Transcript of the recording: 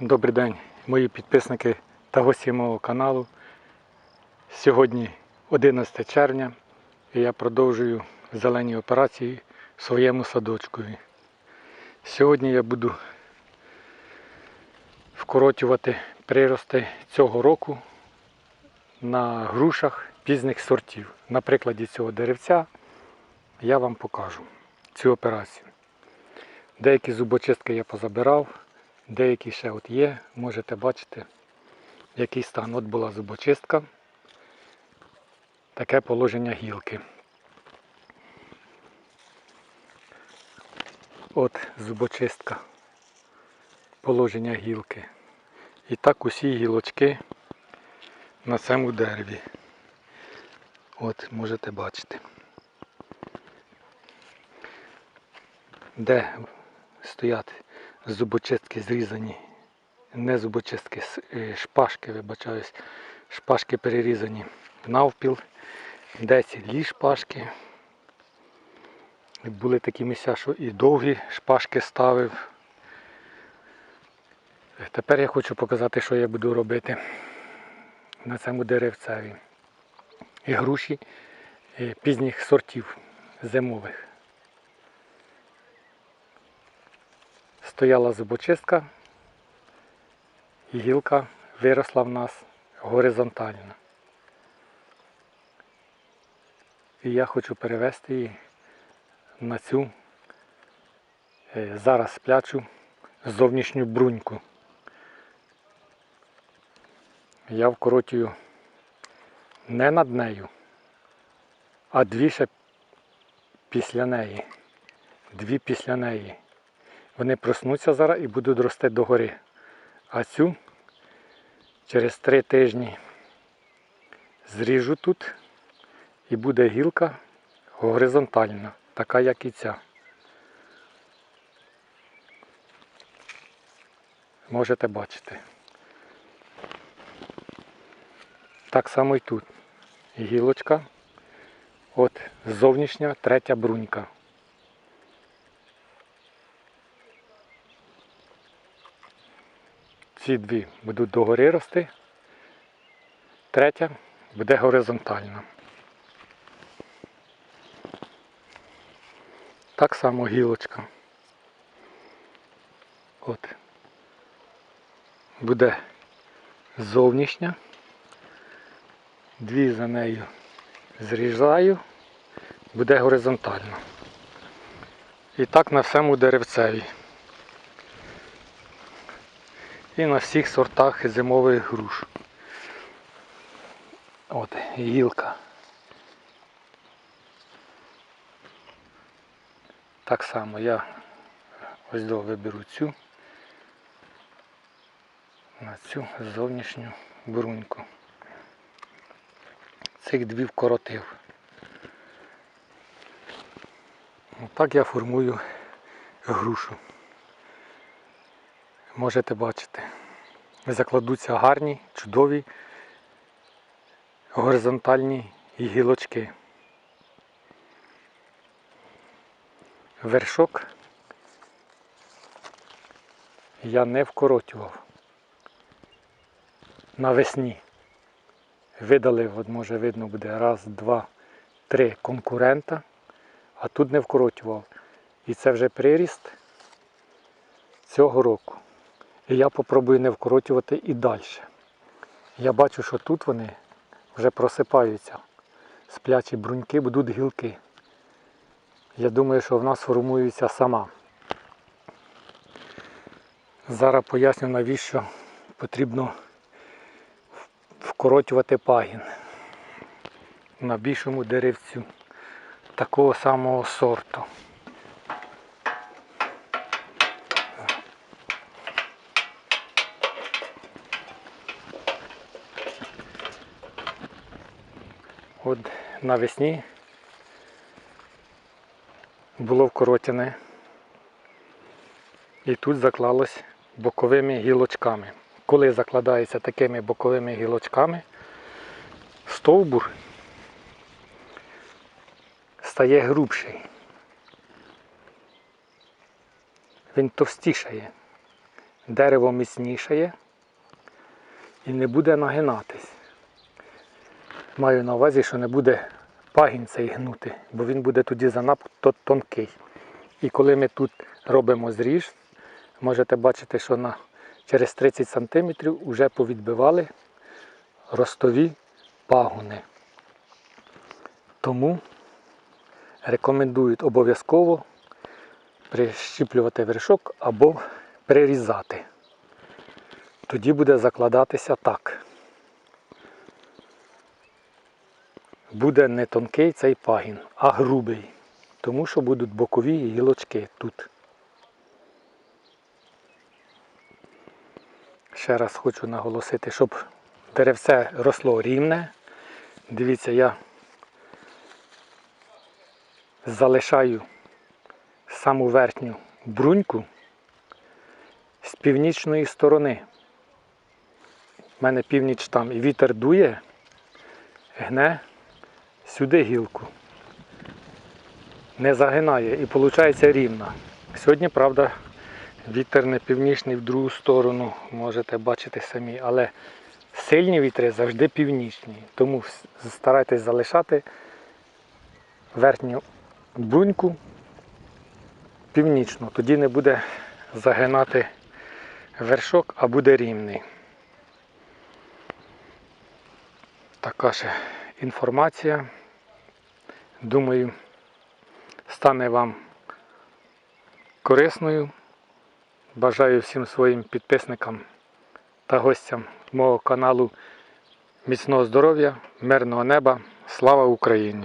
Добрий день, мої підписники та гості мого каналу. Сьогодні 11 червня і я продовжую зелені операції в своєму садочку. Сьогодні я буду вкоротювати прирости цього року на грушах пізних сортів. На прикладі цього деревця я вам покажу цю операцію. Деякі зубочистки я позабирав, деякі ще от є. Можете бачити, який стан. От була зубочистка. Таке положення гілки. От зубочистка. Положення гілки. І так усі гілочки на цьому дереві. От можете бачити. Де стоять зубочистки зрізані, не зубочистки, е, шпажки, вибачаюсь, шпажки перерізані навпіл, де цілі шпажки. Були такі місця, що і довгі шпажки ставив. Тепер я хочу показати, що я буду робити на цьому деревцеві. І груші пізніх сортів зимових. Стояла зубочистка, і гілка виросла в нас горизонтально. І я хочу перевести її на цю е, зараз сплячу зовнішню бруньку. Я вкоротюю не над нею, а дві ще після неї. Дві після неї. Вони проснуться зараз і будуть рости догори. А цю через три тижні зріжу тут і буде гілка горизонтальна, така як і ця. Можете бачити. Так само і тут. Гілочка. От зовнішня третя брунька. Ці дві будуть догори рости, третя буде горизонтальна. Так само гілочка. От. Буде зовнішня. Дві за нею зрізаю, буде горизонтально. І так на всьому деревцеві і на всіх сортах зимових груш. От гілка. Так само я ось до виберу цю на цю зовнішню бруньку. Цих дві вкоротив. Отак я формую грушу можете бачити. Закладуться гарні, чудові, горизонтальні гілочки. Вершок я не вкоротював. Навесні видалив, от може видно буде раз, два, три конкурента, а тут не вкоротював. І це вже приріст цього року. І я попробую не вкоротювати і далі. Я бачу, що тут вони вже просипаються. Сплячі бруньки будуть гілки. Я думаю, що в нас формується сама. Зараз поясню, навіщо потрібно вкоротювати пагін на більшому деревцю такого самого сорту. От навесні було вкоротяне і тут заклалось боковими гілочками. Коли закладається такими боковими гілочками, стовбур стає грубший. Він товстішає. дерево міцнішає і не буде нагинатись. Маю на увазі, що не буде пагін цей гнути, бо він буде тоді занадто тонкий. І коли ми тут робимо зріж, можете бачити, що на, через 30 см вже повідбивали ростові пагони. Тому рекомендують обов'язково прищіплювати вершок або прирізати. Тоді буде закладатися так. Буде не тонкий цей пагін, а грубий. Тому що будуть бокові гілочки тут. Ще раз хочу наголосити, щоб деревце росло рівне. Дивіться, я залишаю саму верхню бруньку з північної сторони. У мене північ там і вітер дує, гне сюди гілку. Не загинає і виходить рівна. Сьогодні, правда, вітер не північний в другу сторону, можете бачити самі, але сильні вітри завжди північні. Тому старайтесь залишати верхню бруньку північну. Тоді не буде загинати вершок, а буде рівний. Така ще інформація. Думаю, стане вам корисною. Бажаю всім своїм підписникам та гостям мого каналу міцного здоров'я, мирного неба. Слава Україні!